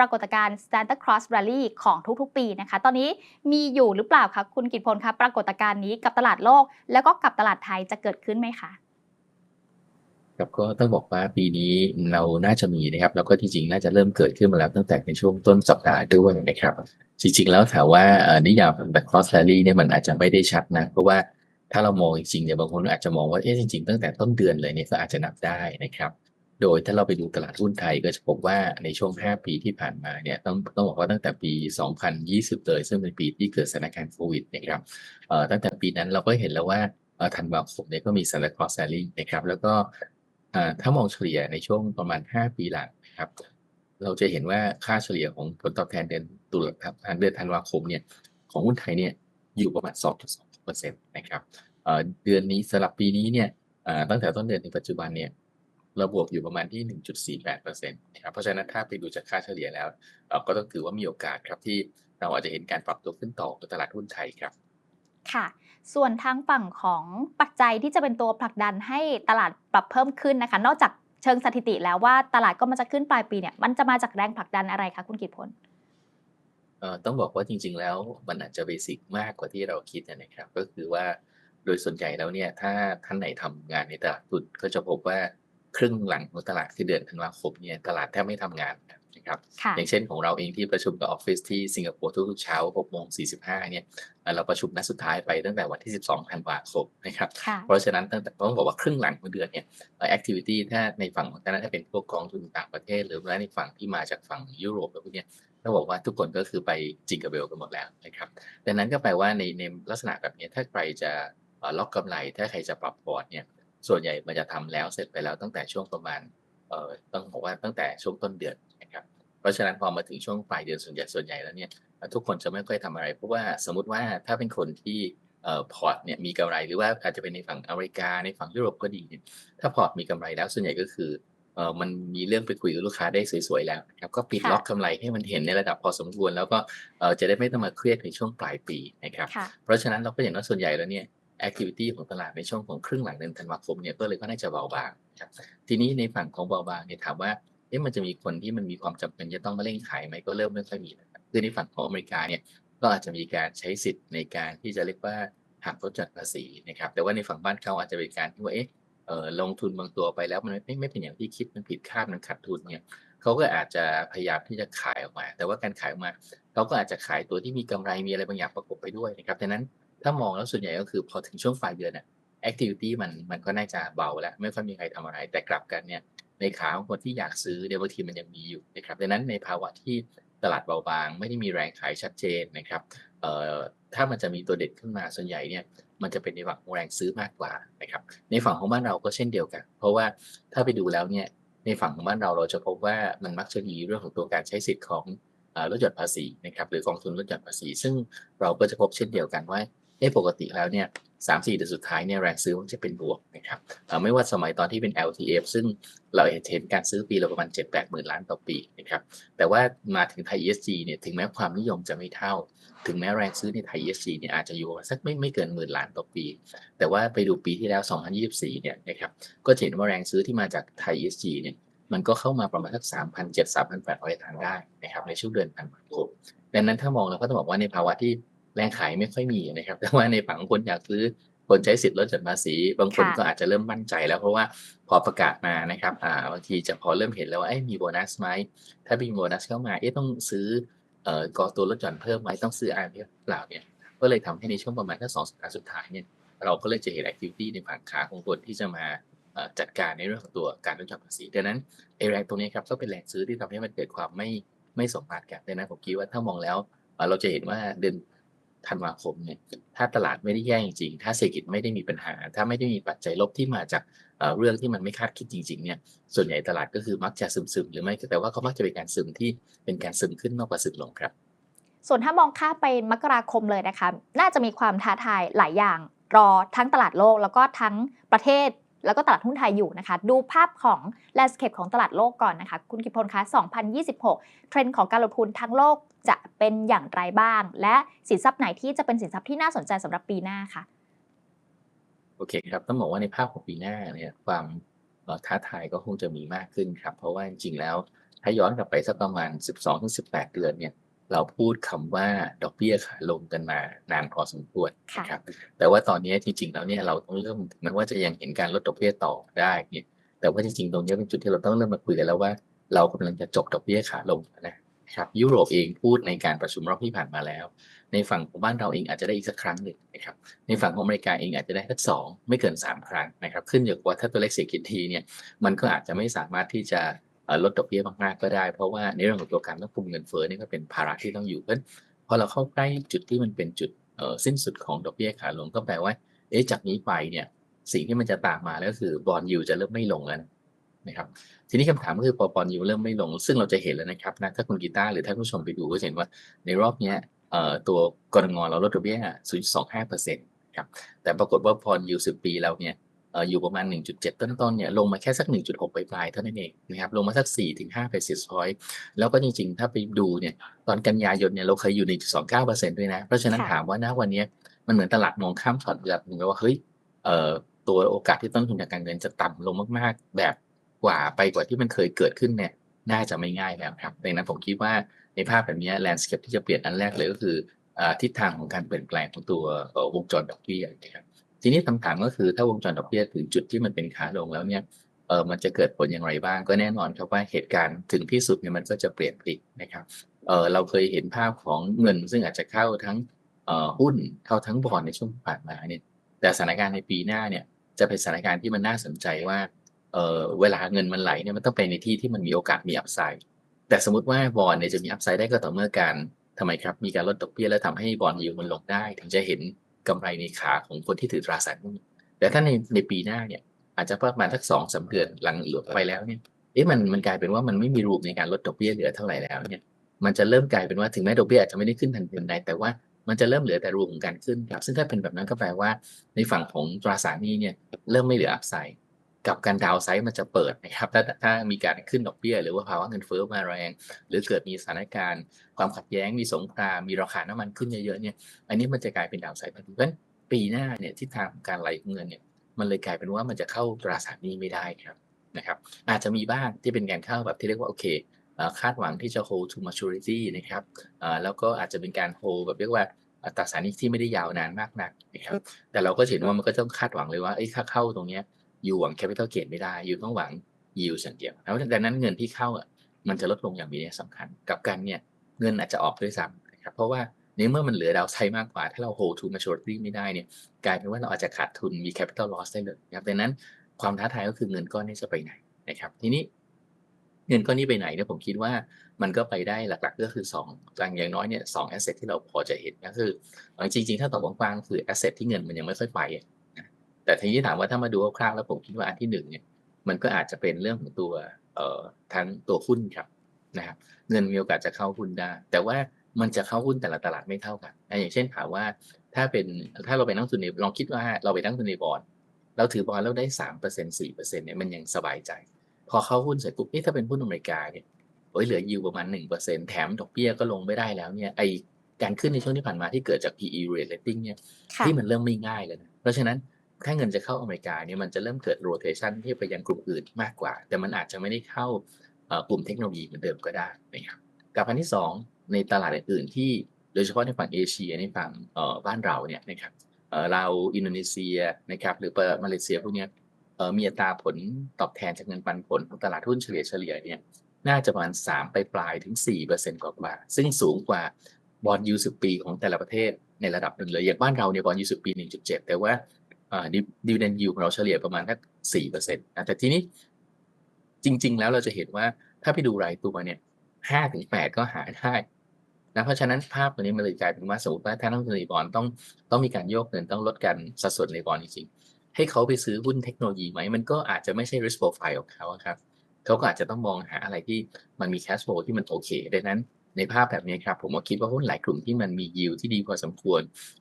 ปรากฏการณ์ Santa Claus Rally ของทุกๆ ปีนะคะ ตอนนี้มีอยู่หรือเปล่าคะคุณกิตพลคะปรากฏการณ์นี้กับตลาดโลก แล้วก็กับตลาดไทยจะเกิดขึ้นไหมคะครับก็ต้องบอกว่าปีนี้เราน่าจะมีนะครับ แล้วก็จริงๆน่าจะเริ่มเกิดขึ้นมาแล้วตั้งแต่ในช่วงต้นสัปดาห์ด้วยนะครับ จริงๆ แล้วถามว่าเอ่อนิยามแบบ cross rally เนี่ยมันอาจจะไม่ได้ชัดนะเพราะว่าถ้าเรามองจริงๆเนี่ยบางคนอาจจะมองว่าเอ๊ะจริงๆตั้งแต่ต้นเดือนเลยเนี่ยก็อาจจะนับได้นะครับ โดยถ้าเราไปดูตลาดหุ้นไทยก็จะพบว่าในช่วง 5 ปีที่ผ่านมาเนี่ยต้องต้องบอกว่าตั้งแต่ปี 2020 เลย ซึ่งเป็นปีที่เกิดสถานการณ์โควิดนะครับเอ่อตั้งแต่ปีนั้นเราก็เห็นแล้วว่าธันวาคมเนี่ยก็มี Santa Claus Rally นะครับแล้วก็ถ้ามองเฉลี่ยในช่วงประมาณ 5 ปีหลังนะครับเราจะเห็นว่าค่าเฉลี่ยของผลตอบแทนเดือนตุลาคมเดือนธันวาคมเนี่ยของหุ้นไทยเนี่ยอยู่ประมาณ 2.2%นะครับเดือนนี้สำหรับปีนี้เนี่ยตั้งแต่ต้นเดือนถึงปัจจุบันเนี่ย เราบวกอยู่ประมาณที่ 1.48%นะครับเพราะฉะนั้นถ้าไปดูจากค่าเฉลี่ยแล้วเอ่อก็ต้องถือว่ามีโอกาสครับที่เราอาจจะเห็นการปรับตัวขึ้นต่อของตลาดหุ้นไทยครับค่ะ ส่วนทางฝั่งของปัจจัยที่จะเป็นตัวผลักดันให้ตลาดปรับเพิ่มขึ้นนะคะ นอกจากเชิงสถิติแล้วว่าตลาดก็มันจะขึ้นปลายปีเนี่ย มันจะมาจากแรงผลักดันอะไรคะคุณกิตพลเอ่อต้องบอกว่าจริง ๆ แล้วมันอาจจะเบสิกมากกว่าที่เราคิดนะครับ ก็คือว่าโดยส่วนใหญ่แล้วเนี่ยถ้าท่านไหนทำงานในตลาดหุ้นก็จะพบว่า ครึ่งหลังของตลาดคือเดือนธันวาคมเนี่ยตลาดแทบไม่ทำงานนะครับค่ะอย่างเช่นของเราเองที่ประชุมกับออฟฟิศที่สิงคโปร์ทุกๆเช้า6โมง45เนี่ยเอ่อเราประชุมนัดสุดท้ายไปตั้งแต่วันที่ 12ธันวาคมนะครับค่ะเพราะฉะนั้นตั้งแต่ต้องบอกว่าครึ่งหลังของเดือนเนี่ยแอคทิวิตี้ถ้าในฝั่งของท่านถ้าเป็นพวกกองทุนต่างประเทศ หรือว่าในฝั่งที่มาจากฝั่งยุโรปแล้วพวกเนี้ยต้องบอกว่าทุกคนก็คือไปจิงกับเบลกันหมดแล้วนะครับดังนั้นก็แปลว่าในในลักษณะแบบนี้ถ้าใครจะเอ่อล็อกกำไรถ้าใครจะปรับพอร์ตเนี่ย ส่วนใหญ่มันจะทำแล้วเสร็จไปแล้วตั้งแต่ช่วงประมาณเอ่อต้องบอกว่าตั้งแต่ช่วงต้นเดือนนะครับเพราะฉะนั้นพอมาถึงช่วงปลายเดือนส่วนใหญ่ส่วนใหญ่แล้วเนี่ยทุกคนจะไม่ค่อยทำอะไร เพราะว่าสมมติว่าถ้าเป็นคนที่เอ่อพอร์ตเนี่ยมีกำไรหรือว่าอาจจะเป็นในฝั่งอเมริกาในฝั่งยุโรปก็ดีเนี่ยถ้าพอร์ตมีกำไรแล้วส่วนใหญ่ก็คือเอ่อมันมีเรื่องไปคุยกับลูกค้าได้สวยๆแล้วนะครับก็ปิดค่ะล็อกกำไรให้มันเห็นในระดับพอสมควร แล้วก็เอ่อจะได้ไม่ต้องมาเครียดในช่วงปลายปีนะครับค่ะเพราะฉะนั้นเราก็เห็นว่าส่วนใหญ่แล้วเนี่ย แอคทิวิตี้ของตลาดในช่วงของครึ่งหลังเดือนธันวาคมเนี่ยก็เลยก็น่าจะเบาบางครับทีนี้ในฝั่งของเบาบางเนี่ยถามว่าเอ๊ะมันจะมีคนที่มันมีความจำเป็นจะต้องมาเร่งขายไหมก็เริ่มไม่ค่อยมีนะครับคือในฝั่งของอเมริกาเนี่ยก็อาจจะมีการใช้สิทธิ์ในการที่จะเรียกว่าหักลดหย่อนภาษีนะครับแต่ว่าในฝั่งบ้านเขาอาจจะเป็นการที่ว่าเอ๊ะเอลงทุนบางตัวไปแล้วมันไม่ไม่เป็นอย่างที่คิดมันผิดคาดมันขาดทุนเนี่ยเขาก็อาจจะพยายามที่จะขายออกมา แต่ว่าการขายออกมาเขาก็อาจจะขายตัวที่มีกำไรมีอะไรบางอย่างประกบไปด้วยนะครับดังนั้น ถ้ามองแล้วส่วนใหญ่ก็คือพอถึงช่วงปลายเดือนน่ะแอคทิวิตี้มันมันก็น่าจะเบาแล้ว ไม่ค่อยมีใครทำอะไร แต่กลับกันเนี่ยในขาของคนที่อยากซื้อเนี่ยบางทีมันยังมีอยู่นะครับดังนั้นในภาวะที่ตลาดเบาบาง ไม่ได้มีแรงขายชัดเจนนะครับเอ่อถ้ามันจะมีตัวเด็ดขึ้นมาส่วนใหญ่เนี่ยมันจะเป็นในฝั่งของแรงซื้อมากกว่านะครับในฝั่งของบ้านเราก็เช่นเดียวกัน เพราะว่าถ้าไปดูแล้วเนี่ยในฝั่งของบ้านเราเราจะพบว่ามันมักจะมีเรื่องของตัวการใช้สิทธิ์ของลดหย่อนภาษีนะครับหรือกองทุนลดหย่อนภาษี ซึ่งเราก็จะพบเช่นเดียวกันว่า เอ๊ะปกติแล้วเนี่ยสามสี่เดือนสุดท้ายเนี่ยแรงซื้อมันจะเป็นบวกนะครับไม่ว่าสมัยตอนที่เป็น LTF ซึ่งเราเห็นการซื้อปีละประมาณ 7 8หมื่นล้านต่อปีนะครับแต่ว่ามาถึงไทย ESG เนี่ยถึงแม้ความนิยมจะไม่เท่า ถึงแม้แรงซื้อในไทย ESG เนี่ยอาจจะอยู่ระมาณสักไม่ไม่เกินหมื่นล้านต่อปี แต่ว่าไปดูปีที่แล้ว 2024เนี่ยนะครับก็เห็นว่าแรงซื้อที่มาจากไทย ESG เนี่ยมันก็เข้ามาประมาณสักสามพันเจ็ดสามพันแปดร้อยล้านได้นะครับในช่วงเดือนธันวาคมดังนั้นถ้ามองเราก็ต้องบอกว่าในภาวะที่ แรงขายไม่ค่อยมีนะครับ แต่ว่าในฝั่งของคนอยากซื้อคนใช้สิทธิ์ลดหย่อนภาษี บางคนค่ะก็อาจจะเริ่มมั่นใจแล้วเพราะว่าพอประกาศมานะครับอ่าบางทีจะพอเริ่มเห็นแล้วว่าเอ้ยมีโบนัสไหมถ้ามีโบนัสเข้ามาเอ๊ะต้องซื้อเอ่อกองตัวลดหย่อนเพิ่มไหมต้องซื้อ RMF เปล่าเนี่ยก็เลยทำให้ในช่วงประมาณแค่สองสัปดาห์สุดท้ายเนี่ยเราก็เลยจะเห็นแอคทิวิตี้ในฝั่งขาของคนที่จะมาเอ่อจัดการในเรื่องของตัวการลดหย่อนภาษีดังนั้นไอแรงตรงนี้ครับก็เป็นแรงซื้อที่ทำให้มันเกิดความไม่ไม่สมมาตรกันดังนั้นผมคิดว่าถ้ามองแล้วเอ่อเราจะเห็นว่าเดือน ธันวาคมเนี่ยถ้าตลาดไม่ได้แย่จริงๆถ้าเศรษฐกิจไม่ได้มีปัญหา ถ้าไม่ได้มีปัจจัยลบที่มาจากเรื่องที่มันไม่คาดคิดจริงๆเนี่ยส่วนใหญ่ตลาดก็คือมักจะซึมๆหรือไม่แต่ว่าเขามักจะเป็นการซึมที่เป็นการซึมขึ้นมากกว่าซึมลงครับ ส่วนถ้ามองค่าไปมกราคมเลยนะคะน่าจะมีความท้าทายหลายอย่างรอทั้งตลาดโลกแล้วก็ทั้งประเทศแล้วก็ตลาดหุ้นไทยอยู่นะคะ ดูภาพของแลนด์สเคปของตลาดโลกก่อนนะคะ คุณกิพลคะ 2026 เทรนด์ของการลงทุนทั้งโลก จะเป็นอย่างไรบ้าง และสินทรัพย์ไหนที่จะเป็นสินทรัพย์ที่น่าสนใจสำหรับปีหน้าคะโอเคครับ ต้องบอกว่าในภาพของปีหน้าเนี่ยความเอ่อท้าทายก็คงจะมีมากขึ้นครับ เพราะว่าจริงๆแล้วถ้าย้อนกลับไปสักประมาณ 12-18 เดือนเนี่ยเราพูดคำว่าดอกเบี้ยขาลงกันมานานพอสมควรค่ะนะครับแต่ว่าตอนนี้จริงๆแล้วเนี่ยเราต้องเริ่มถึงแม้ว่าจะยังเห็นการลดดอกเบี้ยต่อได้เนี่ยแต่ว่าจริงๆตรงนี้เป็นจุดที่เราต้องเริ่มมาคุยกันแล้วว่า เรากำลังจะจบดอกเบี้ยขาลงนะ ครับยุโรปเองพูดในการประชุมรอบที่ผ่านมาแล้ว ในฝั่งของบ้านเราเองอาจจะได้อีกสักครั้งหนึ่งนะครับในฝั่งของอเมริกาเองอาจจะได้สักสองไม่เกินสามครั้งนะครับขึ้นอยู่กับว่าถ้าตัวเลขเศรษฐกิจทีเนี่ยมันก็อาจจะไม่สามารถที่จะลดดอกเบี้ยมากๆก็ได้ เพราะว่าในเรื่องของตัวการต้องคุมเงินเฟ้อนี่ก็เป็นภาระที่ต้องอยู่เพราะฉะนั้นพอเราเข้าใกล้จุดที่มันเป็นจุดสิ้นสุดของดอกเบี้ยขาลงก็แปลว่าเอ๊ะจากนี้ไปเนี่ยสิ่งที่มันจะตามมาก็คือบอลยูจะเริ่มไม่ลงแล้ว นะครับทีนี้คำถามก็คือพอบอลยูเริ่มไม่ลง ซึ่งเราจะเห็นแล้วนะครับนะถ้าคุณกีตาร์หรือท่านผู้ชมไปดูก็จะเห็นว่าในรอบเนี้ยเอ่อตัวกรงเราลดดอกเบี้ย 0.25%ครับแต่ปรากฏว่าพอยู10ปีเราเนี่ยเอ่ออยู่ประมาณ 1.7 ต้นๆเนี่ยลงมาแค่สัก 1.6 ปลายๆเท่านั้นเองนะครับลงมาสัก 4-5 basis point แล้วก็จริงๆ ถ้าไปดูเนี่ยตอนกันยายนเนี่ยเราเคยอยู่ 1.29%ด้วยนะ เพราะฉะนั้นค่ะถามว่าณวันเนี้ยมันเหมือนตลาดมองข้ามช็อตแบบหนึงว่าเฮ้ยเอ่อตัวโอกาสที่ต้นทุนทางการเงินจะต่ำลงมากๆ แบบ กว่าไปกว่าที่มันเคยเกิดขึ้นเนี่ยน่าจะไม่ง่ายแล้วครับดังนั้นผมคิดว่าในภาพแบบนี้แลนด์สเคปที่จะเปลี่ยนอันแรกเลยก็คือทิศทางของการเปลี่ยนแปลงของตัววงจรดอกเบี้ยนะครับทีนี้คำถามก็คือถ้าวงจรดอกเบี้ยถึงจุดที่มันเป็นขาลงแล้วเนี่ยเออมันจะเกิดผลอย่างไรบ้าง ก็แน่นอนครับว่าเหตุการณ์ถึงที่สุดเนี่ยมันก็จะเปลี่ยนพลิกนะครับเออเราเคยเห็นภาพของเงิน ซึ่งอาจจะเข้าทั้งเออหุ้นเข้าทั้งบอลในช่วงผ่านมาเนี่ยแต่สถานการณ์ในปีหน้าเนี่ยจะเป็นสถานการณ์ที่มันน่าสนใจว่า เออเวลาเงินมันไหลเนี่ยมันต้องไปในที่ที่มันมีโอกาสมีอัพไซด์แต่สมมติว่าบอลเนี่ยจะมีอัพไซด์ได้ก็ต่อเมื่อการทำไมครับ มีการลดดอกเบี้ยแล้วทำให้บอลยิวมันลงได้ ถึงจะเห็นกำไรในขาของคนที่ถือตราสารหนี้แต่ถ้าในในปีหน้าเนี่ย อาจจะประมาณสักสองสามเดือนหลังหลุดไปแล้วเนี่ยเอ๊ะมันมันกลายเป็นว่ามันไม่มีรูปในการลดดอกเบี้ยเหลือเท่าไหร่แล้วเนี่ยมันจะเริ่มกลายเป็นว่าถึงแม้ดอกเบี้ยอาจจะไม่ได้ขึ้นทันทีใดแต่ว่ามันจะเริ่มเหลือแต่รูปของการขึ้นครับซึ่งถ้าเป็นแบบนั้นก็แปลว่า ในฝั่งของตราสารนี้เนี่ยเริ่มไม่เหลืออัพไซด์ กับการดาวไซด์มันจะเปิดนะครับถ้าถ้ามีการขึ้นดอกเบี้ย หรือว่าภาวะเงินเฟ้อมาแรง หรือเกิดมีสถานการณ์ ความขัดแย้งมีสงครามมีราคาน้ำมันขึ้นเยอะๆเนี่ยอันนี้มันจะกลายเป็นดาวไซด์ทันทีเพราะฉะนั้นปีหน้าเนี่ยทิศทางของการไหลของเงินเนี่ยมันเลยกลายเป็นว่ามันจะเข้าตราสารหนี้ไม่ได้ครับนะครับ อาจจะมีบ้างที่เป็นการเข้าแบบที่เรียกว่าโอเคเอ่อคาดหวังที่จะ hold to maturity นะครับเอ่อแล้วก็อาจจะเป็นการ hold แบบเรียกว่าอัตราสารหนี้ที่ไม่ได้ยาวนานมากนักนะครับแต่เราก็เห็นว่ามันก็ต้องคาดหวังเลยว่าไอ้ค่าเข้าตรงเนี้ย อยู่หวัง capital gain ไม่ได้ อยู่ต้องหวัง yield อย่างเดียวแล้วดังนั้นเงินที่เข้าอะมันจะลดลงอย่างมีนัยสำคัญ กับกันเนี่ยเงินอาจจะออกด้วยซ้ำนะครับเพราะว่าในเมื่อมันเหลือดาวไซมากกว่า ถ้าเรา hold to maturity ไม่ได้เนี่ยกลายเป็นว่าเราอาจจะขาดทุนมี capital loss ได้เลยนะครับดังนั้นความท้าทายก็คือเงินก้อนนี้จะไปไหนนะครับทีนี้เงินก้อนนี้ไปไหนเนี่ยผมคิดว่ามันก็ไปได้หลักๆ ก็คือ2อย่างอย่างน้อยเนี่ยสองแอสเซทที่เราพอจะเห็นก็คือจริงๆ ถ้าตอบกว้างๆคือแอสเซทที่เงินมันยังไม่ค่อยไป แต่ทีนี้ถามว่าถ้ามาดูคร่าวๆแล้วผมคิดว่าอันที่หนึ่งเนี่ยมันก็อาจจะเป็นเรื่องของตัวเอ่อทั้งตัวหุ้นครับนะครับเงินมีโอกาสจะเข้าหุ้นได้ แต่ว่ามันจะเข้าหุ้นแต่ละตลาดไม่เท่ากันอะอย่างเช่นถามว่าถ้าเป็นถ้าเราไปนั่งทุนในลองคิดว่าเราไปนั่งทุนในบอลเราถือบอลแล้วได้สามเปอร์เซ็นต์สี่เปอร์เซ็นต์เนี่ยมันยังสบายใจ พอเข้าหุ้นเสร็จปุ๊บนี่ถ้าเป็นหุ้นอเมริกาเนี่ยโอ้ยเหลือยิวประมาณ1%แถมดอกเบี้ยก็ลงไม่ได้แล้วเนี่ยไอการขึ้นในช่วงที่ผ่านมาที่เกิดจาก PE rating เนี่ยค่ะที่มันเริ่มไม่ง่ายแล้วนะเพราะฉะนั้น ถ้าเงินจะเข้าอเมริกาเนี่ยมันจะเริ่มเกิด rotation ที่ไปยังกลุ่มอื่นมากกว่า แต่มันอาจจะไม่ได้เข้ากลุ่มเทคโนโลยีเหมือนเดิมก็ได้นะครับกับอันที่สองในตลาดอื่นๆ ที่โดยเฉพาะในฝั่งเอเชียในฝั่งบ้านเราเนี่ยนะครับเราอินโดนีเซียนะครับหรือมาเลเซียพวกเนี้ยมีอัตราผลตอบแทนจากเงินปันผลของตลาดหุ้นเฉลี่ยเฉลี่ยเนี่ยน่าจะประมาณ3ไปปลายถึง4%กว่าๆซึ่งสูงกว่าบอลยู10ปีของแต่ละประเทศในระดับหนึ่งเลยอย่างบ้านเราเนี่ยบอลยู10ปี 1.7 แต่ว่า ดิวเดนยูของเราเฉลี่ยประมาณแค่4%นะแต่ทีนี้จริง ๆ แล้วเราจะเห็นว่าถ้าไปดูรายตัวเนี่ย5ถึง8ก็หาได้นะเพราะฉะนั้นภาพตัวนี้มันเลยกลายเป็นว่าสมมติว่าถ้านักลงทุนในบอลต้องต้องมีการโยกเงินต้องลดการสัดส่วนในบอลจริงๆให้เขาไปซื้อหุ้นเทคโนโลยีไหมมันก็อาจจะไม่ใช่ risk profile ของเขาครับเขาก็อาจจะต้องมองหาอะไรที่มันมี cash flow ที่มันโอเคดังนั้น ในภาพแบบนี้ครับผมก็คิดว่าหุ้นหลายกลุ่มที่มันมี yield ที่ดีพอสมควร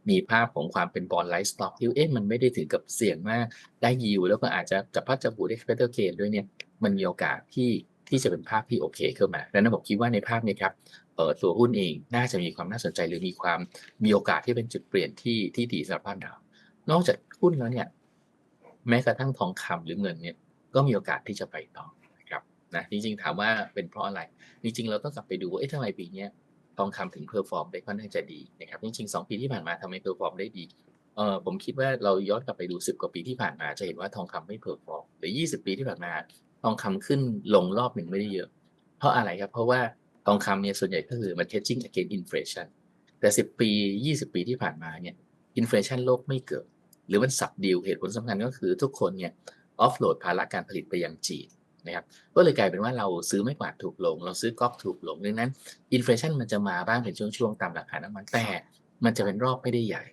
มีภาพของความเป็น bond like stock ที่เอ๊ะมันไม่ได้ถึงกับเสี่ยงมากได้ yield แล้วก็อาจจะจับพัดจับผูได้ capital gain ด้วยเนี่ยมันมีโอกาสที่ที่จะเป็นภาพที่โอเคขึ้นมาดังนั้นผมคิดว่าในภาพนี้ครับเออตัวหุ้นเองน่าจะมีความน่าสนใจหรือมีความมีโอกาสที่เป็นจุดเปลี่ยนที่ที่ดีสำหรับบ้านเรานอกจากหุ้นแล้วเนี่ยแม้กระทั่งทองคำหรือเงินเนี่ยก็มีโอกาสที่จะไปต่อ นะจริงๆ ถามว่าเป็นเพราะอะไร จริงๆ เราต้องกลับไปดูว่าเอ๊ะทำไมปีนี้ทองคำถึงเพอร์ฟอร์มได้ค่อนข้างจะดีนะครับจริงๆ 2 ปีที่ผ่านมาทำไมเพอร์ฟอร์มได้ดีเออผมคิดว่าเราย้อนกลับไปดู 10 กว่าปีที่ผ่านมาจะเห็นว่าทองคำไม่เพอร์ฟอร์มหรือ 20 ปีที่ผ่านมาทองคำขึ้นลงรอบหนึ่งไม่ได้เยอะ เพราะอะไรครับเพราะว่าทองคำเนี่ยส่วนใหญ่ก็คือมัน hedging against inflation แต่ 10 ปี 20 ปีที่ผ่านมาเนี่ยอินฟลชันโลกไม่เกิด หรือมันสับดีลเหตุผลสำคัญก็คือทุกคนเนี่ยออฟโหลดภาระการผลิตไปยังจีน นะครับก็เลยกลายเป็นว่าเราซื้อไม่กวาดถูกลง เราซื้อก๊อกถูกลงดังนั้นอินฟลชันมันจะมาบ้างเป็นช่วงๆตามราคาน้ำมันแต่มันจะเป็นรอบไม่ได้ใหญ่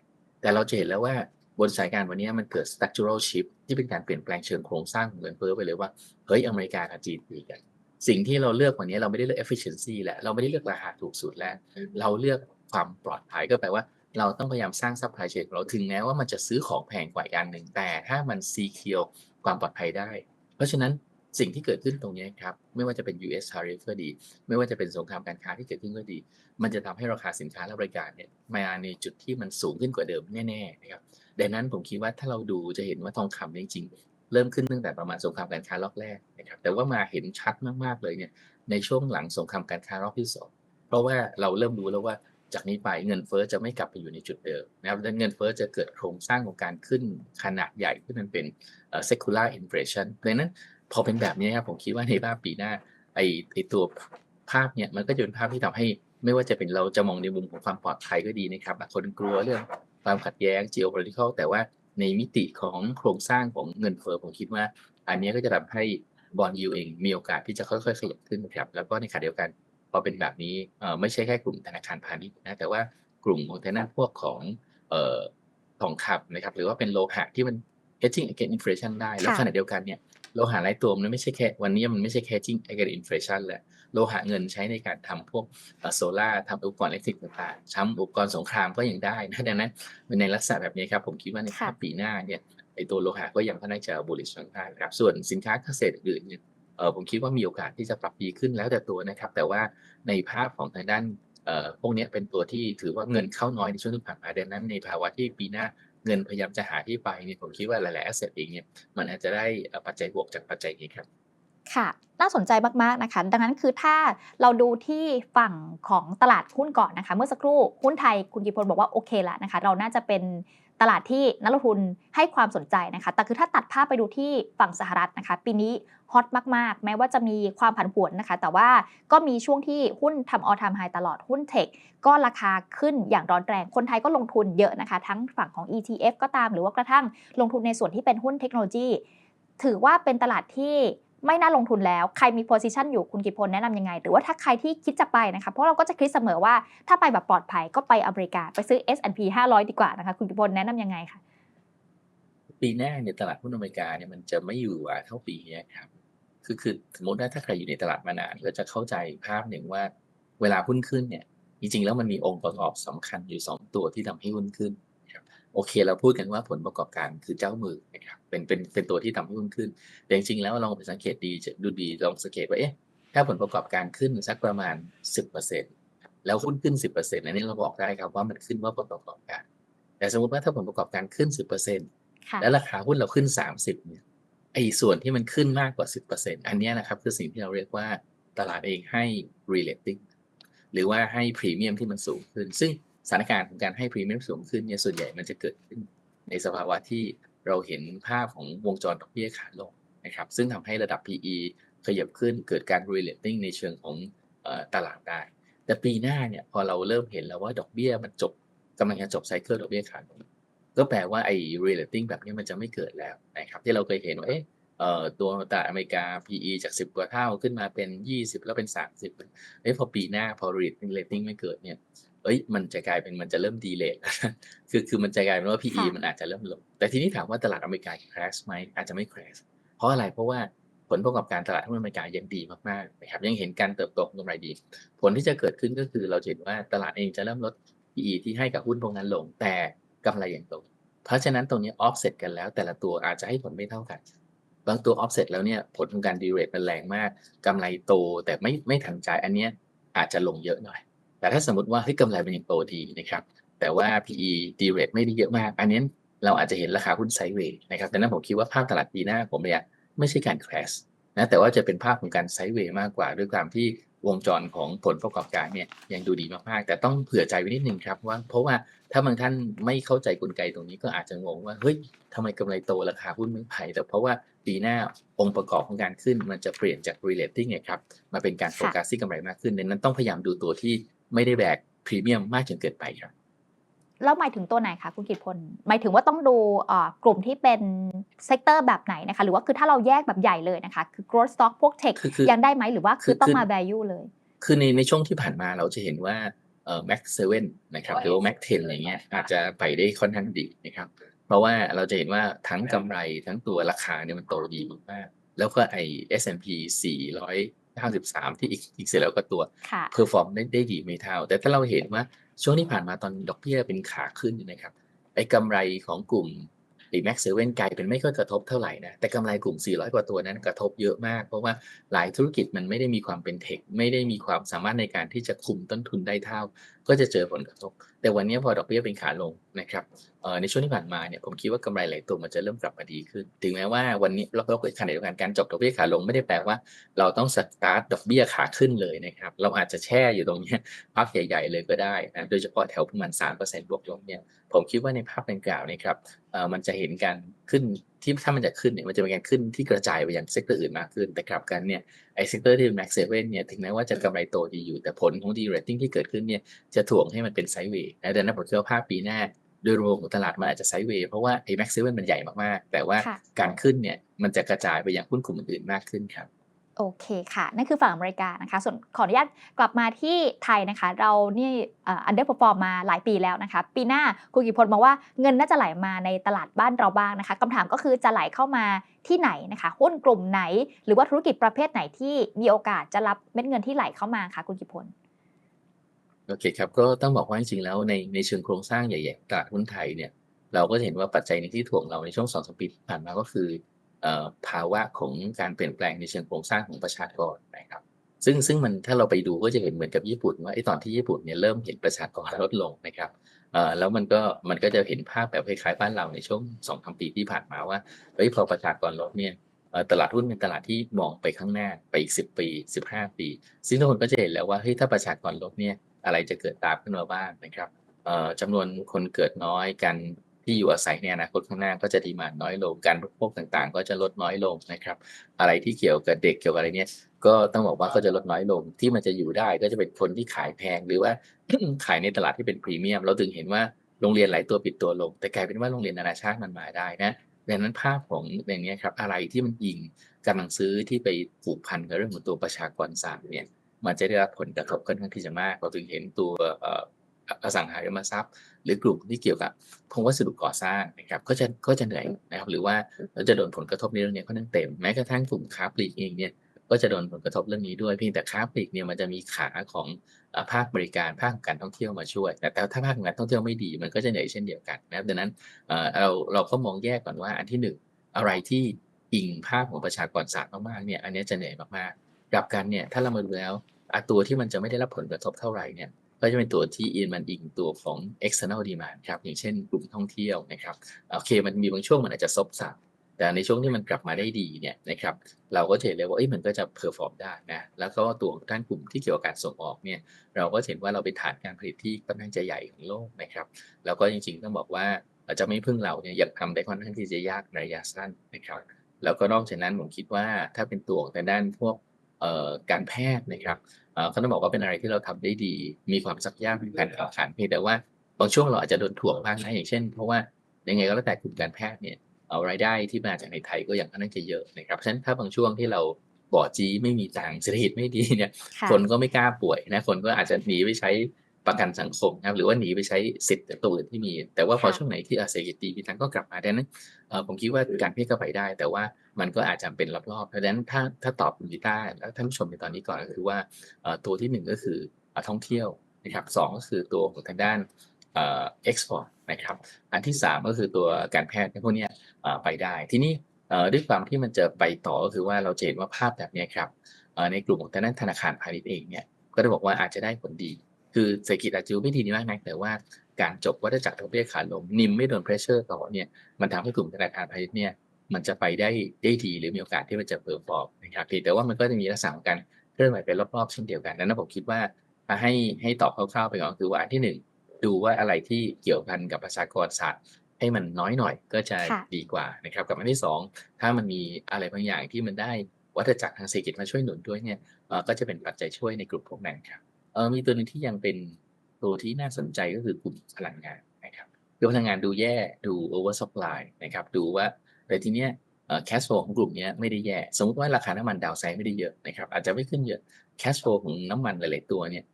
แต่เราจะเห็นแล้วว่าบนสายการวันนี้มันเกิด structural shift ที่เป็นการเปลี่ยนแปลงเชิงโครงสร้างของเงินเฟ้อไปเลยว่าเฮ้ยอเมริกากับจีนตีกัน สิ่งที่เราเลือกวันนี้เราไม่ได้เลือก efficiency แหละเราไม่ได้เลือกราคาถูกสุดแล้ว เราเลือกความปลอดภัยก็แปลว่าเราต้องพยายามสร้างซัพพลายเชนของเราถึงแม้ว่ามันจะซื้อของแพงกว่าอีกอันหนึ่งแต่ถ้ามันซีเคียวความปลอดภัยได้ เพราะฉะนั้น สิ่งที่เกิดขึ้นตรงนี้ครับ ไม่ว่าจะเป็น US tariff ก็ดี ไม่ว่าจะเป็นสงครามการค้าที่เกิดขึ้นก็ดี มันจะทำให้ราคาสินค้าและบริการเนี่ยมาในจุดที่มันสูงขึ้นกว่าเดิมแน่ๆนะครับดังนั้นผมคิดว่าถ้าเราดูจะเห็นว่าทองคำเนี่ยจริงๆ เริ่มขึ้นตั้งแต่ประมาณสงครามการค้ารอบแรกนะครับแต่ว่ามาเห็นชัดมากๆเลยเนี่ยในช่วงหลังสงครามการค้ารอบที่สองเพราะว่าเราเริ่มรู้แล้วว่าจากนี้ไปเงินเฟ้อจะไม่กลับไปอยู่ในจุดเดิมนะครับและเงินเฟ้อจะเกิดโครงสร้างของการขึ้นขนาดใหญ่ที่มันเป็น secular inflation ดังนั้น พอเป็นแบบนี้ครับผมคิดว่าในบ้าปีหน้าไอไอตัวภาพเนี่ยมันก็จะเป็นภาพที่ทำให้ไม่ว่าจะเป็นเราจะมองในมุมของความปลอดภัยก็ดีนะครับคนกลัวเรื่องความขัดแย้ง geopolitical แต่ว่าในมิติของโครงสร้างของเงินเฟ้อผมคิดว่า อันนี้ก็จะทำให้บอลยูเองมีโอกาสที่จะค่อยๆขยับขึ้นนะครับแล้วก็ในขณะเดียวกัน พอเป็นแบบนี้ไม่ใช่แค่กลุ่มธนาคารพาณิชย์นะแต่ว่ากลุ่มของทางด้านพวกของอ่อทองคำนะครับหรือว่าเป็นโลหะที่มัน hedging against inflation ได้ แล้วขณะเดียวกันเนี่ย โลหะหลายตัวมันไม่ใช่แค่วันนี้มันไม่ใช่ hedging against inflation แล้วโลหะเงินใช้ในการทำพวกโซล่าทำอุปกรณ์อิเล็กทริกต่างๆทำอุปกรณ์สงครามก็ยังได้นะดังนั้นในลักษณะแบบนี้ครับผมคิดว่าในค่ะภาพปีหน้าเนี่ยไอตัวโลหะก็ยังค่อนข้างจะ bullish ค่อนข้างครับส่วนสินค้าเกษตรอื่นๆเนี่ยเออผมคิดว่ามีโอกาสที่จะปรับดีขึ้นแล้วแต่ตัวนะครับ แต่ว่าในภาพของทางด้านเอ่อพวกเนี้ยเป็นตัวที่ถือว่าเงินเข้าน้อยในช่วงที่ผ่านมาดังนั้นในภาวะที่ปีหน้า เงินพยายามจะหาที่ไปเนี่ยผมคิดว่าหลายๆแอสเซทเองเนี่ยมันอาจจะได้ปัจจัยบวกจากปัจจัยนี้ครับค่ะน่าสนใจมาก ๆ นะคะ ดังนั้นคือถ้าเราดูที่ฝั่งของตลาดหุ้นก่อนนะคะ เมื่อสักครู่หุ้นไทยคุณกิพลบอกว่าโอเคละนะคะ เราน่าจะเป็น ตลาดที่นักลงทุนให้ความสนใจนะคะ แต่คือถ้าตัดภาพไปดูที่ฝั่งสหรัฐนะคะ ปีนี้ฮอตมาก ๆ แม้ว่าจะมีความผันผวนนะคะ แต่ว่าก็มีช่วงที่หุ้นทำออทามไฮตลอด หุ้นเทคก็ราคาขึ้นอย่างร้อนแรง คนไทยก็ลงทุนเยอะนะคะ ทั้งฝั่งของ ETF ก็ตาม หรือว่ากระทั่งลงทุนในส่วนที่เป็นหุ้นเทคโนโลยี ถือว่าเป็นตลาดที่ ไม่น่าลงทุนแล้ว ใครมี position อยู่คุณกิพลแนะนำยังไง หรือว่าถ้าใครที่คิดจะไปนะคะ เพราะเราก็จะคิดเสมอว่าถ้าไปแบบปลอดภัยก็ไปอเมริกา ไปซื้อ S&P 500 ดีกว่านะคะ คุณกิพลแนะนำยังไงคะปีหน้าเนี่ยตลาดหุ้นอเมริกาเนี่ยมันจะไม่อยู่หวาเท่าปีนี้ครับคือคือสมมติว่าถ้าใครอยู่ในตลาดมานานก็จะเข้าใจภาพหนึ่งว่า เวลาหุ้นขึ้นเนี่ยจริงๆแล้วมันมีองค์ประกอบสำคัญอยู่สองตัวที่ทำให้หุ้นขึ้น นะครับโอเคเราพูดกันว่าผลประกอบการคือเจ้ามือนะครับเป็นเป็นเป็นตัวที่ทำให้หุ้นขึ้น แต่จริงๆแล้วลองไปสังเกตดีจะดูดีลองสังเกตว่าเอ๊ะถ้าผลประกอบการขึ้นสักประมาณ 10%แล้วหุ้นขึ้น 10%อันนี้เราบอกได้ครับว่ามันขึ้นว่าผลประกอบการ แต่สมมติว่าถ้าผลประกอบการขึ้น 10%ค่ะแล้วราคาหุ้นเราขึ้น 30เนี่ยไอ้ส่วนที่มันขึ้นมากกว่า 10%อันเนี้ยนะครับคือสิ่งที่เราเรียกว่าตลาดเองให้ relating หรือว่าให้พรีเมียมที่มันสูงขึ้น ซึ่ง สถานการณ์ของการให้พรีเมียมสูงขึ้นเนี่ยส่วนใหญ่มันจะเกิดขึ้นในสภาวะที่เราเห็นภาพของวงจรดอกเบี้ยขาลงนะครับซึ่งทำให้ระดับ PE ขยับขึ้นเกิดการ relating ในเชิงของออตลาดได้ แต่ปีหน้าเนี่ยพอเราเริ่มเห็นแล้วว่าดอกเบี้ยมันจบกำลังจะจบไซเคิลดอกเบี้ยขาลงก็แปลว่าไอ้ relating แบบนี้มันจะไม่เกิดแล้วนะครับที่เราเคยเห็นว่าเอ๊ะเอ่อตัวตลาดอเมริกา PE จาก 10 กว่าเท่าขึ้นมาเป็น 20 แล้วเป็น 30เอ้ยพอปีหน้าพอ relating ไม่เกิดเนี่ย เอ้ยมันจะกลายเป็นมันจะเริ่มดีเลทคือคือมันจะกลายเป็นว่า PE ค่ะมันอาจจะเริ่มลง แต่ทีนี้ถามว่าตลาดอเมริกา crash ไหมอาจจะไม่ crash เพราะอะไรเพราะว่าผลประกอบการตลาดหุ้นอเมริกายังดีมากๆนะครับยังเห็นการเติบโตของกำไรดี ผลที่จะเกิดขึ้นก็คือเราจะเห็นว่าตลาดเองจะเริ่มลด PE ที่ให้กับหุ้นพวกนั้นลง แต่กำไรยังโตเพราะฉะนั้นตรงนี้ offset กันแล้ว แต่ละตัวอาจจะให้ผลไม่เท่ากัน บางตัว offset แล้วเนี่ยผลของการดีเรทมันแรงมากกำไรโตแต่ไม่ไม่ทันใจอันเนี้ยอาจจะลงเยอะหน่อย แต่ถ้าสมมติว่าเฮ้ยกำไรมันยังโตดีนะครับ แต่ว่า PE ดีเรทไม่ได้เยอะมาก อันนี้เราอาจจะเห็นราคาหุ้นไซด์เวย์นะครับดังนั้นผมคิดว่าภาพตลาดปีหน้าผมเนี่ยไม่ใช่การ crash นะแต่ว่าจะเป็นภาพของการไซด์เวย์มากกว่า ด้วยความที่วงจรของผลประกอบการเนี่ยยังดูดีมากๆ แต่ต้องเผื่อใจไว้นิดนึงครับว่าเพราะว่าถ้าบางท่านไม่เข้าใจกลไกตรงนี้ก็อาจจะงงว่าเฮ้ยทำไมกำไรโตราคาหุ้นไม่ไปแต่เพราะว่าปีหน้าองค์ประกอบของการขึ้นมันจะเปลี่ยนจาก relating เนี่ยครับมาเป็นการโฟกัสที่กำไรมากขึ้นดังนั้นต้องพยายามดูตัวที่ ไม่ได้แบกพรีเมียมมากจนเกินไปครับแล้วหมายถึงตัวไหนคะคุณกิตพลหมายถึงว่าต้องดูเอ่อกลุ่มที่เป็นเซกเตอร์แบบไหนนะคะ หรือว่าคือถ้าเราแยกแบบใหญ่เลยนะคะ คือ growth stock พวก tech คือคือยังได้ไหมหรือว่าคือคือต้องคือมา value เลย คือในในช่วงที่ผ่านมาเราจะเห็นว่าเอ่อ Max 7นะครับหรือว่า Max 10อะไรเงี้ยอาจจะไปได้ค่อนข้างดีนะครับ เพราะว่าเราจะเห็นว่าทั้งกำไรทั้งตัวราคาเนี่ยมันโตดีมากๆแล้วก็ไอ S&P 453ที่อีกอีกเสร็จแล้วก็ตัวค่ะเพอร์ฟอร์มได้ได้ดีไม่เท่า แต่ถ้าเราเห็นว่าช่วงที่ผ่านมาตอนดอกเบี้ยเป็นขาขึ้นเนยนะครับไอ้กำไรของกลุ่มไอ้แม็กเซเว่นกลายเป็นไม่ค่อยกระทบเท่าไหร่นะแต่กำไรกลุ่ม 400 กว่าตัวนั้นกระทบเยอะมาก เพราะว่าหลายธุรกิจมันไม่ได้มีความเป็นเทคไม่ได้มีความสามารถในการที่จะคุมต้นทุนได้เท่า ก็จะเจอผลกระทบ แต่วันนี้พอดอกเบี้ยเป็นขาลงนะครับในช่วงที่ผ่านมาเนี่ยผมคิดว่ากำไรหลายตัวมันจะเริ่มกลับมาดีขึ้น ถึงแม้ว่าวันนี้เราเราขณะเดียวกันการจบดอกเบี้ยขาลงไม่ได้แปลว่า เราต้องสตาร์ทดอกเบี้ยขาขึ้นเลยนะครับ เราอาจจะแช่อยู่ตรงนี้พักใหญ่ ๆ เลยก็ได้นะโดยเฉพาะแถวประมาณ3%บวกลบเนี่ยผมคิดว่าในภาพดังกล่าวเนะครับมันจะเห็นการขึ้นที่ถ้ามันจะขึ้นเนี่ยมันจะเป็นการขึ้นที่กระจายไปยังเซกเตอร์อื่นมากขึ้น แต่กลับกันเนี่ยไอเซกเตอร์ที่เป็น Max 7เนี่ยถึงแม้ว่าจะกำไรโตดีอยู่แต่ผลของ d rating ที่เกิดขึ้นเนี่ยจะถ่วงให้มันเป็นไซด์เวย์นะดังนั้นผมคิดว่าภาพปีหน้าโดยรวมของตลาดมันอาจจะไซด์เวย์เพราะว่าไอ้ Max 7มันใหญ่มากๆ แต่ว่าค่ะการขึ้นเนี่ยมันจะกระจายไปยังหุ้นกลุ่มอื่นๆมากขึ้นครับ โอเคค่ะ นั่นคือฝั่งอเมริกานะคะ ส่วนขออนุญาตกลับมาที่ไทยนะคะ เรานี่อันเดอร์ r อร์ฟอร์มาหลายปีแล้วนะคะ ปีหน้าคุณกิพลมองว่าเงินน่าจะไหลมาในตลาดบ้านเราบ้างนะคะคำถามก็คือจะไหลเข้ามาที่ไหนนะคะ หุ้นกลุ่มไหน หรือว่าธุรกิจประเภทไหนที่มีโอกาสจะรับเม็ดเงินที่ไหลเข้ามาคะคุณกิพลโอเคครับ ก็ต้องบอกว่าจริงๆแล้วในในเชิงโครงสร้างใหญ่ๆตลาดหุ้นไทยเนี่ย เราก็เห็นว่าปัจจัยหนึงที่ถ่วงเราในช่วงสองสามปีที่ผ่านมาก็คือ ภาวะของการเปลี่ยนแปลงในเชิงโครงสร้างของประชากรนะครับ ซึ่งซึ่งมันถ้าเราไปดูก็จะเห็นเหมือนกับญี่ปุ่นว่าไอ้ตอนที่ญี่ปุ่นเนี่ยเริ่มเห็นประชากรลดลงนะครับแล้วมันก็มันก็จะเห็นภาพแบบคล้ายๆบ้านเราในช่วงสองสามปีที่ผ่านมาว่าเฮ้ยพอประชากรลดเนี่ยตลาดหุ้นเป็นตลาดที่มองไปข้างหน้าไปอีกสิบปีสิบห้าปีซึ่งทุกคนก็จะเห็นแล้วว่าเฮ้ยถ้าประชากรลดเนี่ยอะไรจะเกิดตามขึ้นมาบ้างนะครับจำนวนคนเกิดน้อยกัน ที่อยู่อาศัยในอนาคตข้างหน้าก็จะดีมานน้อยลงการบริโภคต่างๆ ก็จะลดน้อยลงนะครับ อะไรที่เกี่ยวกับเด็กเกี่ยวกับอะไรเนี่ยก็ต้องบอกว่าก็จะลดน้อยลงที่มันจะอยู่ได้ก็จะเป็นคนที่ขายแพงหรือว่าขายในตลาดที่เป็นพรีเมียมเราถึงเห็นว่าโรงเรียนหลายตัวปิดตัวลง แต่กลายเป็นว่าโรงเรียนนานาชาติมันมาได้นะดังนั้นภาพของอย่างนี้ครับอะไรที่มันยิงกำลังซื้อที่ไปผูกพันกับเรื่องของตัวประชากรศาสตร์เนี่ยมันจะได้รับผลกระทบค่อนข้างที่จะมาก เราถึงเห็นตัว อสังหาริมทรัพย์ หรือกลุ่มที่เกี่ยวกับพงวัสดุก่อสร้างนะครับก็จะก็จะเหนื่อยนะครับหรือว่าเราจะโดนผลกระทบในเรื่องนี้ค่อนข้างเต็มแม้กระทั่งกลุ่มค้าปลีกเองเนี่ยก็จะโดนผลกระทบเรื่องนี้ด้วยเพียงแต่ค้าปลีกเนี่ยมันจะมีขาของภาคบริการภาคการท่องเที่ยวมาช่วย แต่ถ้าภาคการท่องเที่ยวไม่ดีมันก็จะเหนื่อยเช่นเดียวกันนะครับดังนั้นเออเราเราก็มองแยกก่อนว่าอันที่หนึ่งอะไรที่อิงภาพของประชากรศาสตร์มากๆเนี่ยอันนี้จะเหนื่อยมากๆกลับกันเนี่ยถ้าเรามาดูแล้วตัวที่มันจะไม่ได้รับผลกระทบเท่าไหร่เนี่ย ก็จะเป็นตัวที่อินมันอิงตัวของ external demand ครับอย่างเช่นกลุ่มท่องเที่ยวนะครับโอเคมันมีบางช่วงมันอาจจะซบเซาแต่ในช่วงที่มันกลับมาได้ดีเนี่ยนะครับเราก็จะเห็นเลยว่าเอ้ยมันก็จะเพอร์ฟอร์มได้นะแล้วก็ตัวของด้านกลุ่มที่เกี่ยวกับการส่งออกเนี่ยเราก็เห็นว่าเราเป็นฐานการผลิตที่ค่อนข้างจะใหญ่ของโลกนะครับแล้วก็จริงๆต้องบอกว่าเราจะไม่พึ่งเราเนี่ยอยังทำได้ค่อนข้างที่จะยากในระยะสั้นนะครับแล้วก็นอกจากนั้นผมคิดว่าถ้าเป็นตัวของด้านพวก การแพทย์นะครับเอ่อเขาต้องบอกว่าเป็นอะไรที่เราทำได้ดี มีความซักยากในการแข่งขันเพียงแต่ว่าบางช่วงเราอาจจะโดนถ่วงบ้างนะอย่างเช่น เพราะว่ายังไงก็แล้วแต่กลุ่มการแพทย์เนี่ยเอารายได้ที่มาจากในไทยก็ยังค่อนข้างจะเยอะนะครับเพราะฉะนั้นถ้าบางช่วงที่เราบอดจีไม่มีตังค์เศรษฐกิจไม่ดีเนี่ยค่ะคนก็ไม่กล้าป่วยนะคนก็อาจจะหนีไปใช้ ประกันสังคมนะครับหรือว่าหนีไปใช้สิทธิ์ตัวอื่นที่มี แต่ว่าพอค่ะช่วงไหนที่เศรษฐกิจดีมีตังค์ก็กลับมาดังนั้นเอ่อผมคิดว่าการเพ่ก็ไปได้ แต่ว่ามันก็อาจจะเป็นรอบๆเพราะฉะนั้นถ้าถ้าตอบคุณกีต้าแล้วท่านผู้ชมในตอนนี้ก่อนก็คือว่าเอ่อตัวที่หนึ่งก็คือเอ่อท่องเที่ยวนะครับสองก็คือตัวของทางด้านเอ่อ export นะครับอันที่สามก็คือตัวการแพทย์พวกเนี้ยเอ่อไปได้ทีนี้เอ่อด้วยความที่มันจะไปต่อก็คือว่าเราจะเห็นว่าภาพแบบเนี้ยครับเอ่อในกลุ่มของทางด้านธนาคารพาณิชย์เองเนี่ยก็ได้บอกว่าอาจจะได้ผลดี คือเศรษฐกิจอาจจะไม่ดีมากนักแต่ว่าการจบวัฏจักรดอกเบี้ยขาลงนิมไม่โดนเพรสเชอร์ต่อเนี่ยมันทำให้กลุ่มธนาคารพาณิชย์เนี่ยมันจะไปได้ได้ดีหรือมีโอกาสที่มันจะเพอร์ฟอร์มนะครับแต่ว่ามันก็จะมีลักษณะของการเคลื่อนไหวไปรอบๆเช่นเดียวกันนั้นผมคิดว่าให้ให้ตอบคร่าวๆไปก่อนคือว่าอันที่หนึ่งดูว่าอะไรที่เกี่ยวพันกับประชากรศาสตร์ให้มันน้อยหน่อยก็จะดีกว่านะครับกับอันที่สองถ้ามันมีอะไรบางอย่างที่มันได้วัฏจักรทางเศรษฐกิจมาช่วยหนุนด้วยเนี่ยก็จะเป็นปัจจัยช่วยในกลุ่มพวกนั้นครับ เออมีตัวหนึงที่ยังเป็นตัวที่น่าสนใจก็คือกลุ่มพลังงานนะครับคือพลังงานดูแย่ดู over supply นะครับดูว่าแต่ทีเนี้ยเอ่อ cash flow ของกลุ่มนี้ไม่ได้แย่ สมมติว่าราคาน้ำมันดาวไซด์ไม่ได้เยอะนะครับอาจจะไม่ขึ้นเยอะ cash flow ของน้ำมันหลาย ๆ ตัวเนี่ย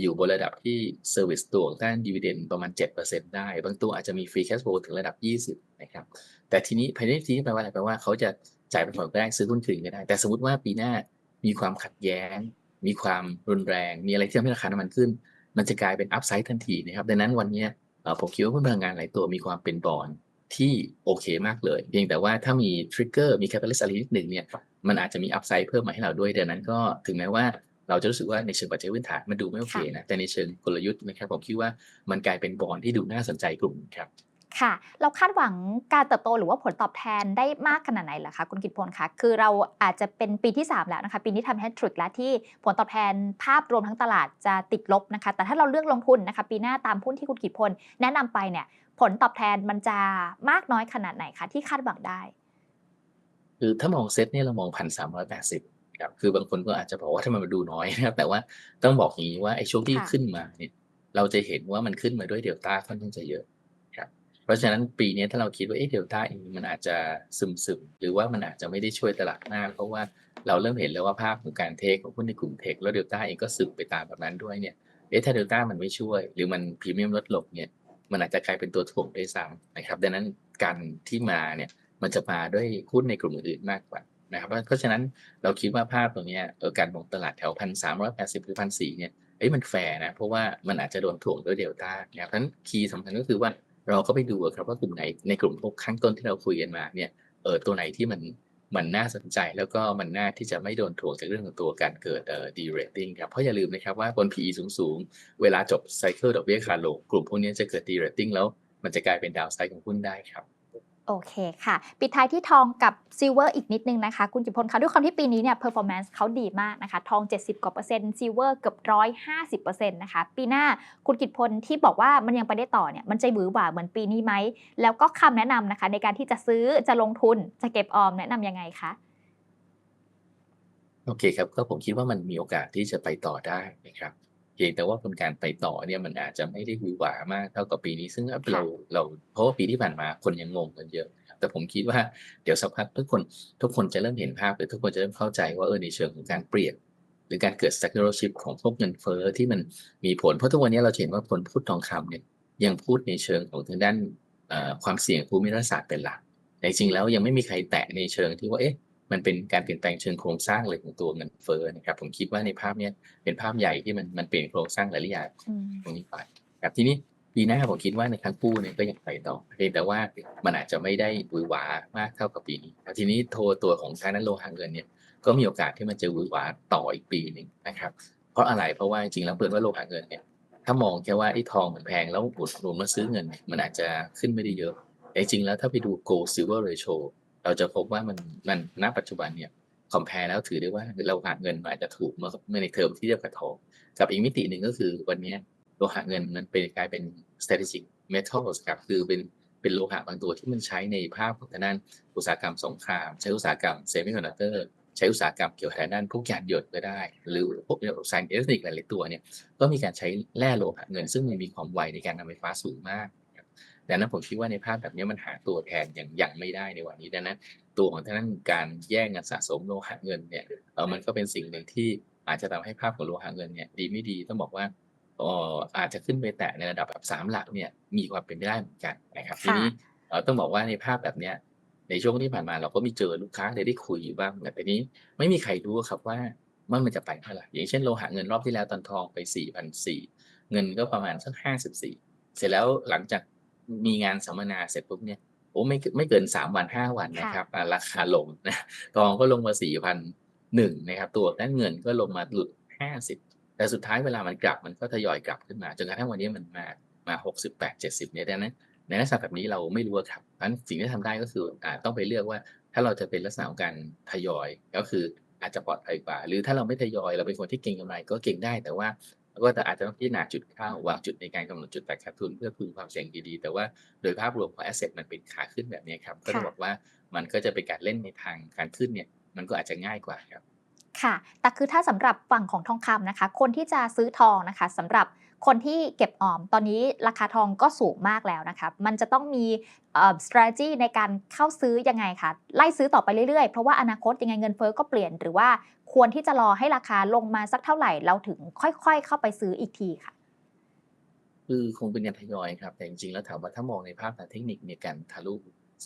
อยู่บนระดับที่ service ตัวด้าน dividend ประมาณ 7%ได้ บางตัวอาจจะมี free cash flow ถึงระดับ 20นะครับแต่ทีนี้ภายในทีนี้แปลว่าอะไรแปลว่าเขาจะจ่ายเป็นผลก็ได้ซื้อหุ้นคืนก็ได้ แต่สมมติว่าปีหน้ามีความขัดแย้ง มีความรุนแรง มีอะไรที่ทำให้ราคาน้ำมันขึ้น มันจะกลายเป็น upside ทันทีนะครับดังนั้นวันนี้ผมคิดว่าหุ้นพลังงานหลายตัวมีความเป็นบอลที่โอเคมากเลย เพียงแต่ว่าถ้ามี trigger มี catalyst อะไรนิดหนึ่งเนี่ยมันอาจจะมี upside เพิ่มมาให้เราด้วยดังนั้นก็ถึงแม้ว่าเราจะรู้สึกว่าในเชิงปัจจัยพื้นฐานมันดูไม่โอเคนะแต่ในเชิงกลยุทธ์นะครับผมคิดว่ามันกลายเป็นบอลที่ดูน่าสนใจกลุ่มครับ ค่ะ เราคาดหวังการเติบโตหรือว่าผลตอบแทนได้มากขนาดไหนเหรอคะคุณกิตพลคะคือเราอาจจะเป็นปีที่ 3 แล้วนะคะ ปีนี้ทำแฮตทริกแล้วที่ผลตอบแทนภาพรวมทั้งตลาดจะติดลบนะคะ แต่ถ้าเราเลือกลงทุนนะคะ ปีหน้าตามหุ้นที่คุณกิตพลแนะนำไปเนี่ยผลตอบแทนมันจะมากน้อยขนาดไหนคะที่คาดหวังได้ คือถ้ามองเซตเนี่ยเรามองพันสามร้อยแปดสิบครับคือบางคนก็อาจจะบอกว่าทำไมมันดูน้อยนะครับแต่ว่าต้องบอกอย่างนี้ว่าไอ้ช่วงที่ค่ะขึ้นมาเนี่ยเราจะเห็นว่ามันขึ้นมาด้วยเดลต้าค่อนข้างจะเยอะค รับเพราะฉะนั้นปีนี้ถ้าเราคิดว่าเอ๊ะเดลต้าเองมันอาจจะซึมซึมหรือว่ามันอาจจะไม่ได้ช่วยตลาดมาก เพราะว่าเราเริ่มเห็นแล้วว่าภาพของการเทคของหุ้นในกลุ่มเทคแล้วเดลต้าเองก็ซึมไปตามแบบนั้นด้วยเนี่ยเอ๊ะถ้าเดลต้ามันไม่ช่วย หรือมันพรีเมียมลดลงเนี่ยมันอาจจะกลายเป็นตัวถ่วงได้ซ้ำนะครับ ดังนั้นการที่มาเนี่ยมันจะมาด้วยหุ้นในกลุ่มอื่นๆมากกว่านะครับเพราะฉะนั้นเราคิดว่าภาพตรงนี้เออการมองตลาดแถวพันสามร้อยแปดสิบหรือพันสี่เนี่ยเอ้ยมันแฟร์นะเพราะว่ามันอาจจะโดนถ่วงด้วยเดลต้านะครับเพราะฉะนั้นคีย์สำคัญก็คือว่า เราก็ไปดูครับว่ากลุ่มไหนในกลุ่มพวกข้างต้นที่เราคุยกันมาเนี่ยเออตัวไหนที่มันมันน่าสนใจแล้วก็มันน่าที่จะไม่โดนถ่วงจากเรื่องของตัวการเกิดเอ่อดีเรตติ้งครับเพราะอย่าลืมนะครับว่าบน PE สูงๆ เวลาจบไซเคิลดอกเบี้ยขาลงกลุ่มพวกนี้จะเกิดดีเรตติ้งแล้วมันจะกลายเป็นดาวไซด์ของหุ้นได้ครับ โอเคค่ะ ปิดท้ายที่ทองกับซิลเวอร์อีกนิดนึงนะคะ คุณจิพลคะด้วยความที่ปีนี้เนี่ยเพอร์ฟอร์แมนซ์เขาดีมากนะคะ ทอง 70 กว่าเปอร์เซ็นต์ซิลเวอร์เกือบร้อยห้าสิบเปอร์เซ็นต์นะคะ ปีหน้าคุณกิตพลที่บอกว่ามันยังไปได้ต่อเนี่ยมันจะหวือหวาเหมือนปีนี้ไหม แล้วก็คำแนะนำนะคะ ในการที่จะซื้อจะลงทุนจะเก็บออมแนะนำยังไงคะโอเคครับก็ผมคิดว่ามันมีโอกาสที่จะไปต่อได้นะครับ เพียงแต่ว่าผลการไปต่อเนี่ยมันอาจจะไม่ได้หวือหวามากเท่ากับปีนี้ ซึ่งเราเราเพราะว่าปีที่ผ่านมาคนยังงงกันเยอะนะครับแต่ผมคิดว่าเดี๋ยวสักพักทุกคนทุกคนจะเริ่มเห็นภาพหรือทุกคนจะเริ่มเข้าใจว่าเออในเชิงของการเปลี่ยนหรือการเกิด structural shift ของพวกเงินเฟ้อที่มันมีผล เพราะทุกวันนี้เราจะเห็นว่าคนพูดทองคำเนี่ยยังพูดในเชิงของทางด้านเอ่อความเสี่ยงภูมิรัฐศาสตร์เป็นหลักแต่จริงๆแล้วยังไม่มีใครแตะในเชิงที่ว่าเอ๊ะ มันเป็นการเปลี่ยนแปลงเชิงโครงสร้างเลยของตัวเงินเฟ้อนะครับ ผมคิดว่าในภาพเนี้ยเป็นภาพใหญ่ที่มันมันเปลี่ยนโครงสร้างหลายๆอย่างอืมตรงนี้ไปครับทีนี้ปีหน้าผมคิดว่าในทั้งคู่เนี่ยก็ยังไปต่อเพียงแต่ว่ามันอาจจะไม่ได้หวือหวามากเท่ากับปีนี้ครับทีนี้โทรตัวของทางนั้นโลหะเงินเนี่ยก็มีโอกาสที่มันจะหวือหวาต่ออีกปีหนึ่งนะครับ เพราะอะไรเพราะว่าจริงๆแล้วเปิดว่าโลหะเงินเนี่ยถ้ามองแค่ว่าไอ้ทองมันแพงแล้วอุดหนุนมาซื้อเงินเนี่ยมันอาจจะขึ้นไม่ได้เยอะแต่จริงๆแล้วถ้าไปดู gold silver ratio เราจะพบว่ามันมันณปัจจุบันเนี่ยคอมเพลแล้วถือได้ว่าโลหะเงินอาจจะถูกเมื่อในเทอมที่เทียบกับทองกับอีกมิติหนึ่งก็คือวันนี้โลหะเงินมันเป็นกลายเป็น strategic metals ครับคือเป็นเป็นโลหะบางตัวที่มันใช้ในภาพของทางด้านอุตสาหกรรมสงคราม ใช้อุตสาหกรรมเซมิคอนดักเตอร์ใช้อุตสาหกรรมเกี่ยวกับด้านพวกยานยนต์ก็ได้ หรือพวกสารอิเล็กทรอนิกส์หลายๆตัวเนี่ยก็มีการใช้แร่โลหะเงิน ซึ่งมันมีความไวในการนำไฟฟ้าสูงมาก ดังนั้นผมคิดว่าในภาพแบบนี้มันหาตัวแทนอย่างยังไม่ได้ในวันนี้ดังนั้น ตัวของทางด้านการแย่งกันสะสมโลหะเงินเนี่ยเออมันก็เป็นสิ่งหนึ่งที่อาจจะทำให้ภาพของโลหะเงินเนี่ยดีไม่ดีต้องบอกว่าเอออาจจะขึ้นไปแตะในระดับแบบสามหลักเนี่ยมีความเป็นไปได้เหมือนกันนะครับทีค่ะนี้เออต้องบอกว่าในภาพแบบเนี้ยในช่วงที่ผ่านมาเราก็มีเจอลูกค้าได้ได้คุยอยู่บ้างแต่ทีนี้ไม่มีใครรู้ครับว่ามันมันจะไปเท่าไหร่อย่างเช่นโลหะเงินรอบที่แล้วตอนทองไปสี่พันสี่เงินก็ประมาณสักห้าสิบสี่เสร็จแล้วหลังจาก มีงานสัมมนาเสร็จปุ๊บเนี่ยโอ้ไม่ไม่เกินสามวันห้าวันนะครับอ่าราคาลงนะทองก็ลงมาสี่พันหนึ่งนะครับ ตัวด้านเงินก็ลงมาหลุดห้าสิบแต่สุดท้ายเวลามันกลับมันก็ทยอยกลับขึ้นมาจนกระทั่งวันนี้มันมามาหกสิบแปดเจ็ดสิบเนี่ยดังนั้นในลักษณะแบบนี้เราไม่รู้อะครับเพราะฉะนั้นสิ่งที่ทำได้ก็คืออ่าต้องไปเลือกว่า ถ้าเราจะเป็นลักษณะของการทยอยก็คืออาจจะปลอดภัยกว่า หรือถ้าเราไม่ทยอยเราเป็นคนที่เก็งกำไรก็เก็งได้แต่ว่า เราก็แต่อาจจะต้องพิจารณาจุดเข้าวางจุดในการกำหนดจุดตัดขาดทุนเพื่อพึงความเสี่ยงดีๆ แต่ว่าโดยภาพรวมของแอสเซทมันเป็นขาขึ้นแบบนี้ครับ ก็ต้องค่ะบอกว่ามันก็จะเป็นการเล่นในทางการขึ้นเนี่ย มันก็อาจจะง่ายกว่าครับ ค่ะ แต่คือถ้าสำหรับฝั่งของทองคำนะคะ คนที่จะซื้อทองนะคะสำหรับคนที่เก็บออม ตอนนี้ราคาทองก็สูงมากแล้วนะคะมันจะต้องมีเอ่อ strategy ในการเข้าซื้อยังไงคะ ไล่ซื้อต่อไปเรื่อยๆ เพราะว่าอนาคตยังไงเงินเฟ้อก็เปลี่ยน หรือว่า ควรที่จะรอให้ราคาลงมาสักเท่าไหร่ เราถึงค่อยๆ เข้าไปซื้ออีกทีค่ะคือคงเป็นการทยอยครับแต่จริงๆแล้วถามว่าถ้ามองในภาพทางเทคนิคในยการทะลุ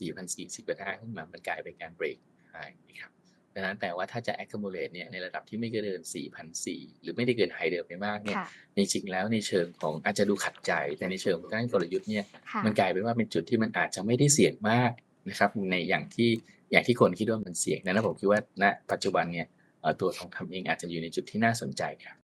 4,410ไปได้ขึ้นมามันกลายเป็นการเบรกไฮนะครับดังนั้นแปลว่าถ้าจะ accumulate เนี่ยในระดับที่ไม่เกิน4,400หรือไม่ได้เกินไฮเดิมไปมากเนี่ยค่ะในจริงแล้วในเชิงของอาจจะดูขัดใจ แต่ในเชิงของด้านกลยุทธ์เนี่ยค่ะมันกลายเป็นว่าเป็นจุดที่มันอาจจะไม่ได้เสี่ยงมากนะครับในอย่างที่อย่างที่คนคิดว่ามันเสี่ยงดังนั้นผมคิดว่าณปัจจุบันเนี่ยเอ่อ ตัวทองคำเองอาจจะอยู่ในจุดที่น่าสนใจครับ